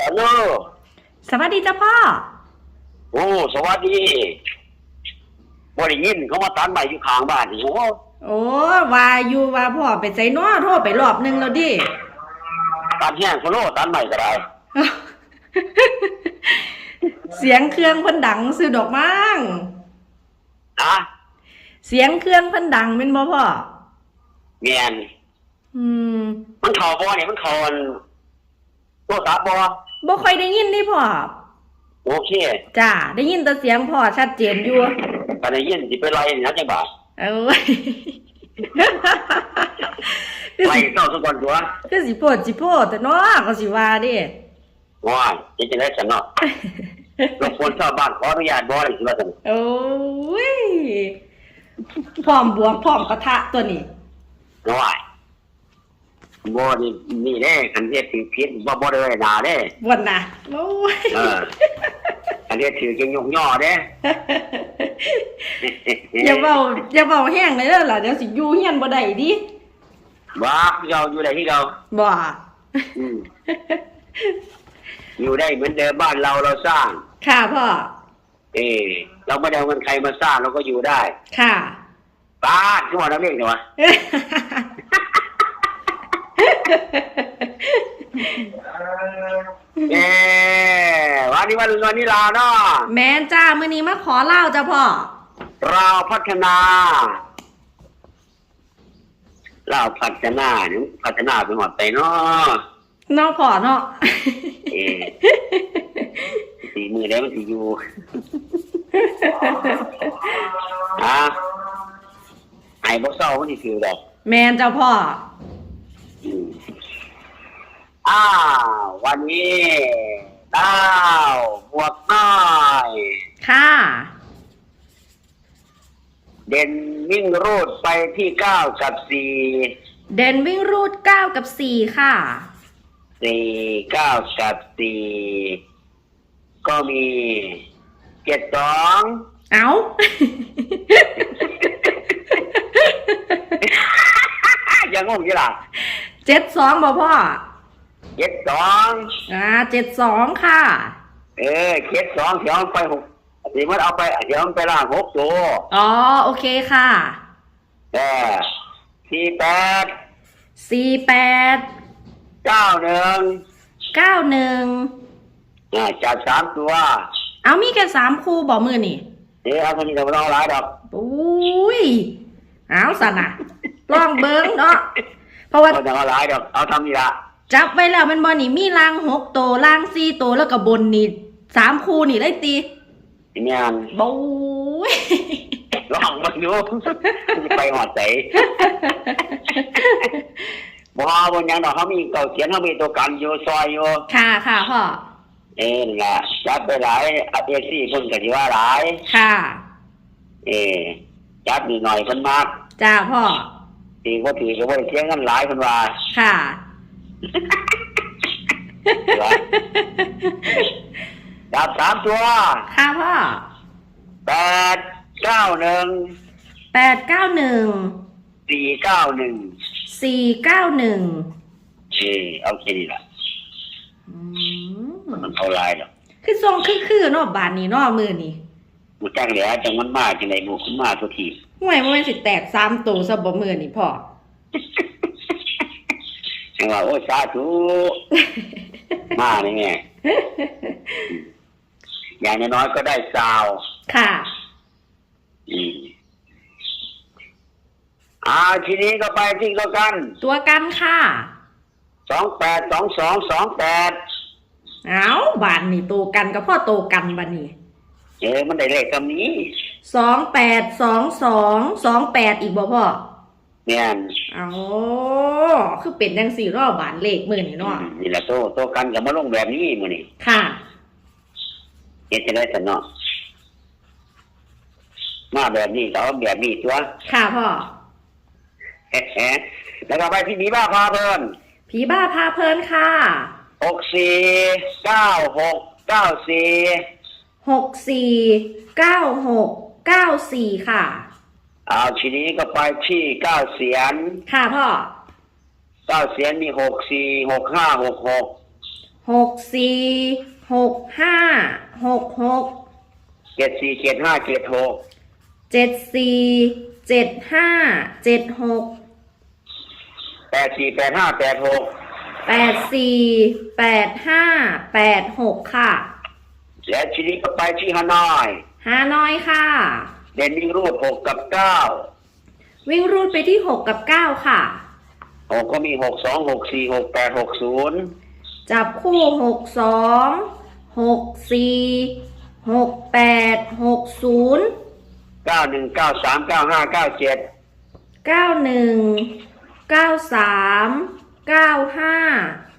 ฮัลโหลสวัสดีจ้าพ่อ โอ้สวัสดีบ่ได้ยินเขามาตันใหม่อยู่ข้างบ้านนี่โอ้โอ้ว่าอยู่ว่าพ่อไปใส่น้อโทรไปรอบหนึงแล้วดิ ตันแห้งโซโลตันใหม่ก็ได้เสียงเครื่องเพิ่นดังซื้อดอกมั้งนะเสียงเครื่องเพิ่นดังเป็นบ่พ่อ เมียนอืม มันเข้าบ่เนี่ยมันเข้าอันโทรศัพท์บ่ บ่ค่อยได้ยินนี่พ่อ โอเคจ้าได้ยินแต่เสียงพ่อชัดเจนอยู่ปานได้ยินสิไปไล่นี่นะจังบาทเอ้ยคือไล่สิเจ้าซะก่อนตัวคือสิโพดสิโพดแต่เนาะก็สิว่าเดิว้ายจะจะได้ฉันเนาะรบกวนชาวบ้านขออนุญาตบ่ได้สิว่าซั่นโอ้ยพร้อมบวกพร้อมกระทะตัวนี้ว้าย บ่นี่นี่เด้คันเฮ็ดผิดผิดบ่บ่ได้ไว้หน้าเด้วันน่ะโอ้ยเอออันนี้ถือกินยกย่อเด้อย่าเบาอย่าเบาแห้งเลยเด้อล่ะเดี๋ยวสิอยู่เฮียนบ่ได้ดิว่าเราอยู่ได้ที่เราบ่อืมอยู่ได้เหมือนเดิมบ้านเราเราสร้าง ค่ะพ่อ เออเราไม่ได้เอาเงินใครมาสร้างเราก็อยู่ได้ ค่ะบ้านที่ว่าเราเรียกเนี่ยวะ เออวันนี้วันวันนี้ลาวเนาะแม่นจ้ามื้อนี้มาขอเล่าจ้าพ่อเราพัฒนาเราพัฒนาเนี่ยพัฒนาไปหมดไปเนาะเนาะพ่อเนาะเออสีมือแล้วมันสีอยู่อะไอ้บ่เศร้ามันสิคือดอก แม่นจ้าพ่อ อืมอ้าววันนี้ดาวบวกน้อย ค่ะ เด่นวิ่งรูดไปที่เก้ากับสี่เด่นวิ่งรูดเก้ากับสี่ค่ะ สี่เก้ากับสี่ก็มีเจ็ดสองเอ้ายังงงอยู่ล่ะ เจ็ดสองบ่พ่อเจ็ดสองอ่าเจ็ดสองค่ะ เออเจ็ดสองเดี๋ยวมันไปหกเดี๋ยวมันเอาไปเดี๋ยวมันไปล่างหกตัวอ๋อโอเคค่ะเออสี่แปดสี่แปดเก้าหนึ่งเก้าหนึ่งอ่าจัดสามตัว เอามีแค่สามคู่บ่มือนี่เดี๋ยวเอาคนนี้เราไม่ต้องเอาหลายดอกอุ้ยเอาสันน่ะลองเบิ้งเนาะ เพราะว่าเราจะเอาหลายดอกเอาทำนี่ละจับไว้แล้วมันบอนี่มีล่างหกโตวล่างสี่โตวแล้วก็บนนี่สามคู่นี่เลยตีเนี่ยบู๊ยลองมาดูไปหอดใจบ่บนยังดอกเขามีเก่าเขียนเขามีตัวกันอยู่ซอยอยู่ค่ะค่ะพ่อเอ้นี่นล่ะจับไปหลายอาเอซี่เพิ่นก็สิว่าหลาย ค่ะ เอ้จับนิดหน่อยเพิ่นมากจ้าพ่อ ตีบ่ตีก็บ่ได้เสียเงินหลายเพิ่นว่าค่ะจับสามตัวค่ะพ่อแปดเก้าหนึ่งแปดเก้าหนึ่งสี่เก้าหนึ่งสี่เก้าหนึ่งเออเอาแค่นี้ล่ะอืมมันเอาหลายดอกคือทรงคือคือๆเนาะบานนี้เนาะมือนี่กูจักแหล้วจังมันมาจังได๋บ่ขึ้นมาทุกที ห่วยมันสิแตกสามตัวซะบ่มือนี่พ่อจังว่าโอ้ยสาธุมานี่แม่อย่างน้อยๆก็ได้ซาวค่ะ อืมอ่าทีนี้ก็ไปที่ก็กัน ตัวกันค่ะสองแปดสองสองสองแปดเอาบานนี่โตกันกับพ่อโตกันบานนี่เออมันได้เลขคำนี้ สองแปดสองสองสองแปดอีกบ่พ่อเนี่ยเอาคือเป็นจังสี่รอบบานเลขมือนี่เนาะนี่แหละโตโตกันกับมาลงแบบนี้มื้อนี้ค่ะเฮ็ดจะได้สนเนาะมาแบบนี้ก็เอาแบบนี้ตัว ค่ะพ่อแฮะแล้วก็ไปที่มีบ้าพาเพลินผีบ้าพาเพลินค่ะหกสี่เก้าหกเก้าสี่หกสี่เก้าหก เก้าสี่ค่ะ เอาทีนี้ก็ไปที่เก้าเสียนค่ะพ่อเก้าเสียนมีหกสี่หกห้าหกหกหกสี่หกห้าหกหกเจ็ดสี่เจ็ดห้าเจ็ดหกเจ็ดสี่เจ็ดห้าเจ็ดหกแปดสี่แปดห้าแปดหกแปดสี่แปดห้าแปดหกค่ะและทีนี้ก็ไปที่ฮานอย ฮานอยค่ะ เด่นวิ่งรูดหกกับเก้าวิ่งรูดไปที่หกกับเก้าค่ะ หกก็มีหกสองหกสี่หกแปดหกศูนย์จับคู่หกสองหกสี่หกแปดหกศูนย์เก้าหนึ่งเก้าสามเก้าห้าเก้าเจ็ดเก้าหนึ่งเก้าสามเก้าห้า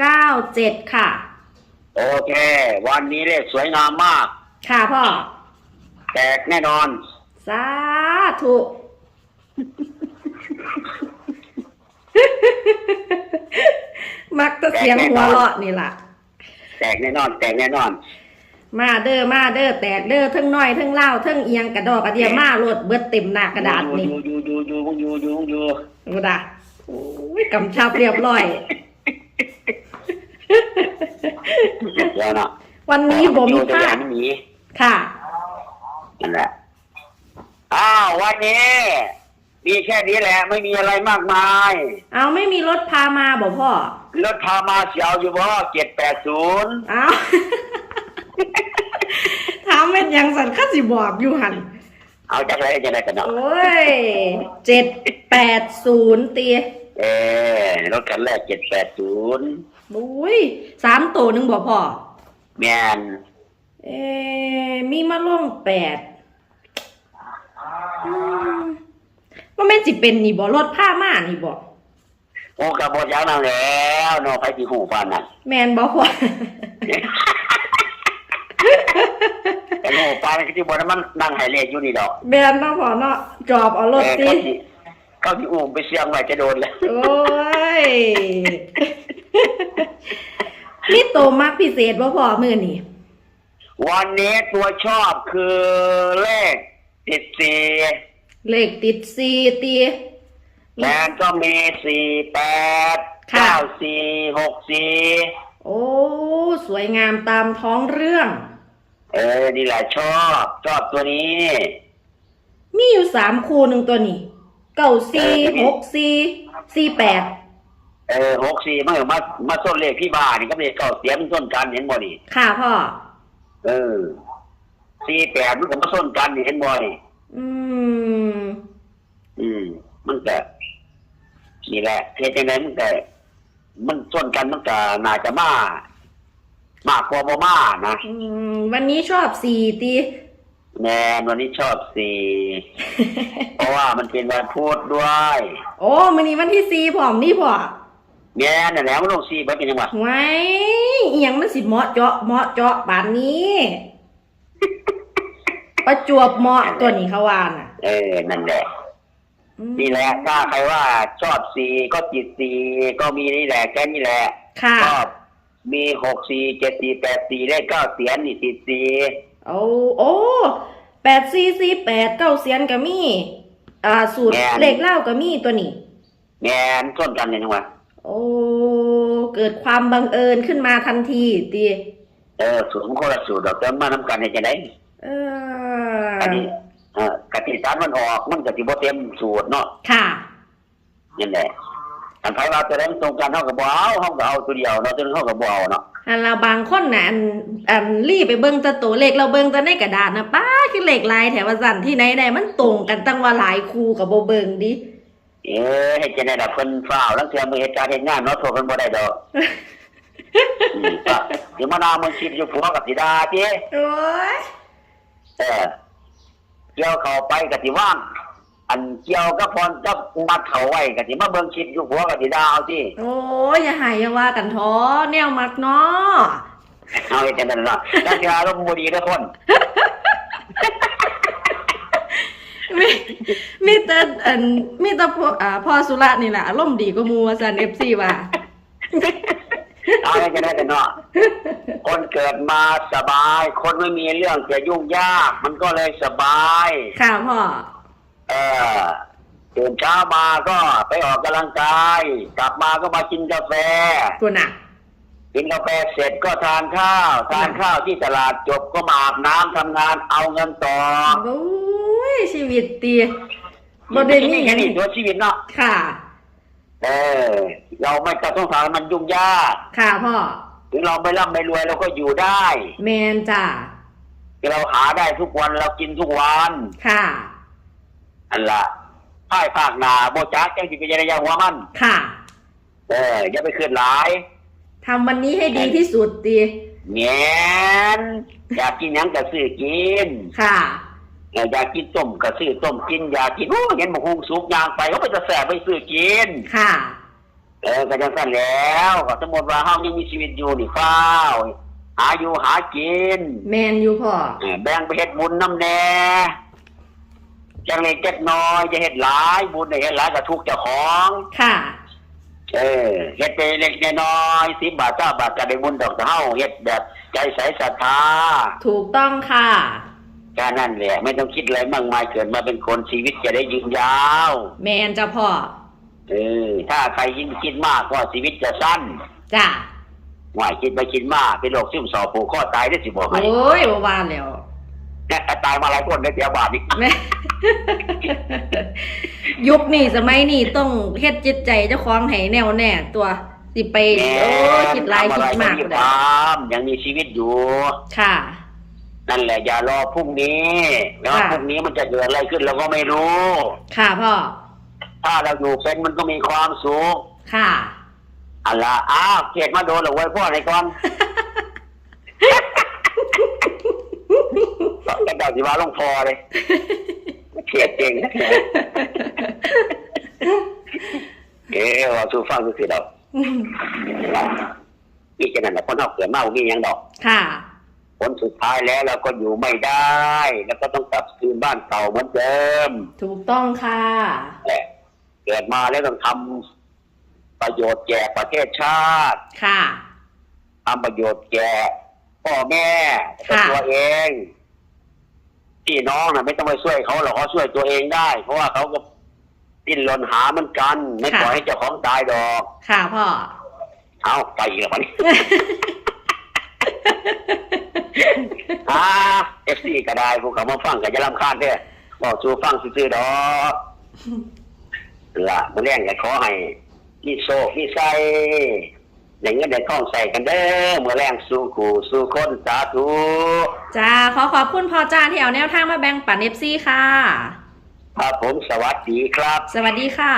เก้าเจ็ดค่ะ โอเค วันนี้เลขสวยงามมาก ค่ะพ่อ แตกแน่นอน สาธุมักจะเสียงหัวเราะนี่ล่ะ แตกแน่นอน แตกแน่นอน มาเด้อมาเด้อแตกเด้อทั้งน้อยทั้งเล่าวทั้งเอียงกระดอกกระเดียมาโลดเบิดเต็มหน้ากระดาษนี่อยู่อยู่อยู่อยู่อยู่อยู่อยู่ดูดาโอ้ยกำชับเรียบร้อย เดี๋ยวนะวันนี้บ่มีพลาดมันหนีค่ะนั่นแหละ อ้าววันนี้ มีแค่นี้แหละ ไม่มีอะไรมากมาย เอาไม่มีรถพามาบอกพ่อ รถพามาเสียวอยู่บ่เจ็ดแปดศูนย์เอาถามเป็นหยังสันข้าสิบอกอยู่หันเอาจากไหนจะได้กันเนาะโอ้ยเจ็ดแปดศูนย์ตีเออรถคันแรกเจ็ดแปดศูนย์บุ้ยสามตัวหนึ่งบอกพ่อแมนเอ๊ะมีมาล่องแปดอืม ว่าแม่นจิเป็นนี่บอกรถผ้าม่านี่บอกโอ้กระบดยางนั่นแล้วเนอไปที่หูปานนั่นแมนบอกพ่อ แต่หูปานก็ที่บนนั้นมันนั่งไฮเลขอยู่นี่ดอกแมนเนาะพ่อเนาะจอบเอารถเออตีเขาที่เขาที่อุ้มไปเสียงไว้จะโดนแล้วโอ้ยนี่โตมากพิเศษบ่พ่อมือนี่วันนี้ตัวชอบคือเลข ติดสี่เลขติดซีตีแทนก็มีสี่แปดค่ะเก้าสี่หกสี่โอ้ สวยงามตามท้องเรื่อง เออนี่แหละชอบชอบตัวนี้ มีอยู่สามคู่หนึ่งตัวนี้เก้าซีเออหกซีซีแปดเออหกสี่มันก็มามาส้นเลขพี่บ้านี่ก็เลขเก้าเสียมันส้นกันเห็นบ่นี่ค่ะพ่อ เออ สี่แปดมันก็มาส้นกันนี่เห็นบ่นี่อืม อืม มันก็นี่แหละเฮ็ดจังไดมันก็มันส้นกันมันก็น่าจะมามากกว่าบ่มานะ อืม วันนี้ชอบสี่ตีแนนวันนี้ชอบสี่ เพราะว่ามันเป็นวันพุธด้วยโอ้มันนี้วันที่สี่ผอมนี่พ่อแน่นั่นแหละมันลงสี่เบิดเป็นจังหวะไว้อหยังมันสิเหมาะเจาะเหมาะเจาะบานนี้ ประจวบเหมาะตัวนี้เขาว่าน่ะ เออนั่นแหละอืมนี่แหละถ้าใครว่าชอบสี่ก็จิตสี่ก็มีนี่แหละแค่นี้แหละค่ะ ชอบมีหกสี่เจ็ดสี่แปดสี่เลขเก้าเสียนนี่ติดสี่โอ้โอ้แปดสี่สี่แปดเก้าเสียนก็มีอ่า สูตรเลขเล่าก็มีตัวนี้แน่นส้นกันเนี่ยจังหวะโอ้ เกิดความบังเอิญขึ้นมาทันทีตีเออสูตรมันคนละสูตรดอกเติมมาน้ำกันให้จะได้เอออันนี้เออกติสารมันออกมันกติบ่เต็มสูตรเนาะค่ะนั่นแหละอันไผว่าตัวนั้นตรงกันเท่ากับบ่เอาเฮาก็เอาตัวเดียวเนาะตัวนึงเฮาก็บ่เอาเนาะอันเราบางคนน่ะอันอันรีบไปเบิ่งแตะตัวเลขเราเบิ่งแต่ในกระดาษนะป้าคือเลขลายแถวว่าสั่นที่ไหนได้มันตรงกันตั้งว่าหลายคู่กับบ่เบิ่งดิเอ้ยเฮ็ดจังได๋ล่ะเพิ่นฟ้าวลังเทื่อมือเหตุการณ์เฮ็ดงานเนาะโทษเพิ่นบ่ได้ดอกอืมก็เดี๋ยวมานามึงคิดอยู่ผัวกับสิดาติโอ้ยเออ เกี่ยวเข้าไปก็สิว่างอันเกี่ยวกับพรกับมัดเข้าไว้ก็สิมาเบิ่งคลิปอยู่ผัวกับสิดาเอาติโอ้ยอย่าหายอย่าว่ากันท้อแนวมักเนาะเอาเฮ็ดจังได๋ล่ะถ้าสิอารมณ์บ่ดีเด้อคนมีมีแต่อันมีแต่พวกอ่าพ่อสุระนี่แหละอารมณ์ดีกว่าหมูว่าซัน FC ว่า เอาเฮ็ดจังได๋กันเนาะคนเกิดมาสบาย คนไม่มีเรื่องจะยุ่งยาก มันก็เลยสบาย ค่ะพ่อ เออตื่นเช้ามาก็ไปออกกำลังกาย กลับมาก็มากินกาแฟกูน่ะเกินกาแฟเสร็จก็ทานข้าว ทานข้าวที่ตลาดจบก็มาอาบน้ำทำงานเอาเงินต่อโอ้ยชีวิตตีบ่ได้มีหแค่ยังนี้ตัวชีวิตเนาะค่ะ เออ เราไม่ต้องทำให้มันยุ่งยากค่ะพ่อถึงเราไม่ร่ำไม่รวยเราก็อยู่ได้แมนจ้าเราหาได้ทุกวันเรากินทุกวันค่ะอันละพ่ายภาคหนาโบจักแจ้งจิตวิญญาณหัวมันค่ะ เอออย่าไปขึ้นหลายทำวันนี้ให้ดีที่สุดตีเงี้ยอยากกินหยังก็ซื้อกินค่ะเอออ ยากกินต้มก็ซื้อต้มกินอยากกินโอ้เห็นบะฮุงสุกยางไปเขาไปจะแสบไปซื้อกิน ค่ะ เออก็จังสั้นแล้วก็สมมติว่าเฮายังมีชีวิตอยู่นี่ฟ้าวหาอยู่หากินแมนอยู่พ่อ เออแบ่งไปเฮ็ดบุญน้ำแน่จังเล็กจักน้อยจะเฮ็ดหลายบุญได้เฮ็ดหลายก็ทุกข์เจ้าของ ค่ะ เออเฮ็ดไปเล็กน้อยสิบบาทเก้าบาทก็ได้บุญดอกเฮาเฮ็ดแบบใจใสศรัทธา ถูกต้องค่ะ แค่นั้นแหละ ไม่ต้องคิดอะไรมากมายเกิดมาเป็นคนชีวิตจะได้ยืนยาวแมนจ้าพ่อเออถ้าใครยิ่งคิดมากก็ชีวิตจะสั้นจ้าหวายคิดไปคิดมากเป็นโรคซึมเศร้าผูกข้อตายได้สิบอกให้โอ้ยบ่ว่าแล้วเนี่ยตายมาหลายคนในเดียวบาทนี่แม่ยุคนี้สมัยนี้ต้องเฮ็ดจิตใจเจ้าของให้แน่วแน่ตัวสิไปแหโอ้ยคิดหลายทำอะคิไรดมากรีบเลยทำยังมีชีวิตอยู่ค่ะ นั่นแหละอย่ารอพรุ่งนี้แล้วค่ะ พรุ่งนี้มันจะเกิดอะไรขึ้นเราก็ไม่รู้ ค่ะพ่อ ถ้าเราอยู่เป็นมันก็มีความสุขค่ะ อันละอ้าวเกตมาโดนเหรอไว้ยพ่อไหนก่อนก็เดาสิว่าลงพอเลยเขียดเก่งนะเอ๋ว่าสู้ฟังดูสิเรานี่จะนั่นแหละคนเอาเกิดมาบ่มีหยังดอก ค่ะ ผลสุดท้ายแล้วเราก็อยู่ไม่ได้ แล้วก็ต้องกลับคืนบ้านเก่าเหมือนเดิม ถูกต้องค่ะแหละเกิดมาแล้วต้องทำประโยชน์แก่ประเทศชาติค่ะทำประโยชน์แก่พ่อแม่และค่ะตัวเองพี่น้องนะไม่ต้องไปช่วยเขาหรอกเขาช่วยตัวเองได้ เพราะว่าเขาก็ดิ้นรนหาเหมือนกัน ไม่ปล่อยให้เจ้าของตายดอก ค่ะพ่อเอาไปอีกแล้ววันนี้ อ่าเอฟซีก็ได้พวกเขามาฟังก็จะรำคาญเด้อบอกชูฟังซื่อๆดอกละมาเลี้ยงกันขอให้มีโซมีไซอย่างเงี้ยเด็กข้องใส่กันเด้อเมื่อแรงสู้ขู่สู้คนสาธุจ้าขอขอบคุณพ่อจ้าที่เอาแนวทางมาแบ่งปันเอฟซีค่ะ ครับผมสวัสดีครับ สวัสดีค่ะ